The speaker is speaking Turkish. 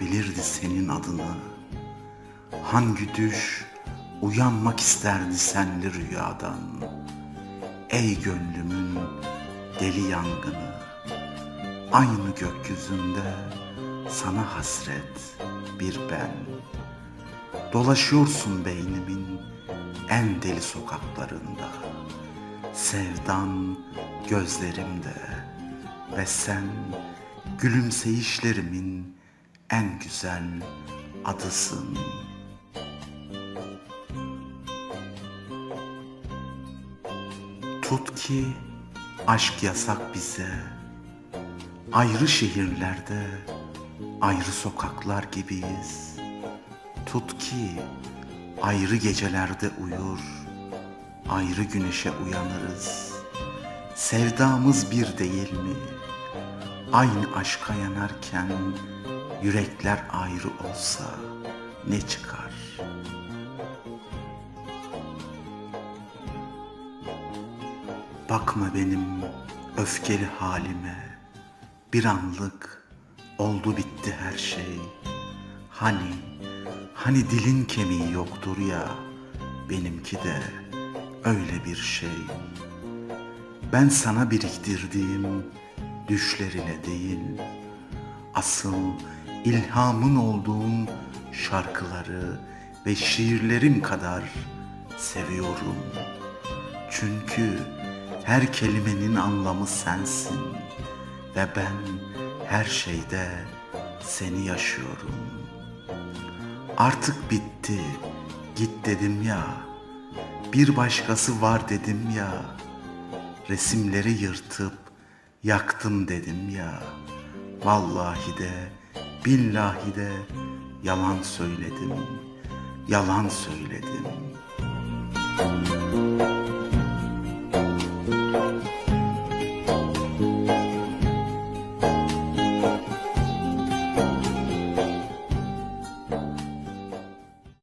yazabilirdi senin adını? Hangi düş uyanmak isterdi senli rüyadan? Ey gönlümün deli yangını, aynı gökyüzünde sana hasret bir ben. Dolaşıyorsun beynimin en deli sokaklarında. Sevdan gözlerimde ve sen gülümseyişlerimin en güzel adısın. Tut ki aşk yasak bize. Ayrı şehirlerde, ayrı sokaklar gibiyiz. Tut ki ayrı gecelerde uyur, ayrı güneşe uyanırız. Sevdamız bir değil mi? Aynı aşka yanarken yürekler ayrı olsa ne çıkar? Bakma benim öfkeli halime. Bir anlık oldu bitti her şey. Hani, hani dilin kemiği yoktur ya, benimki de öyle bir şey. Ben sana biriktirdiğim düşlerine değil, asıl ilhamın olduğun şarkıları ve şiirlerim kadar seviyorum. Çünkü her kelimenin anlamı sensin ve ben her şeyde seni yaşıyorum. Artık bitti, git dedim ya. Bir başkası var dedim ya. Resimleri yırtıp yaktım dedim ya. Vallahi de, billahi de yalan söyledim. Yalan söyledim.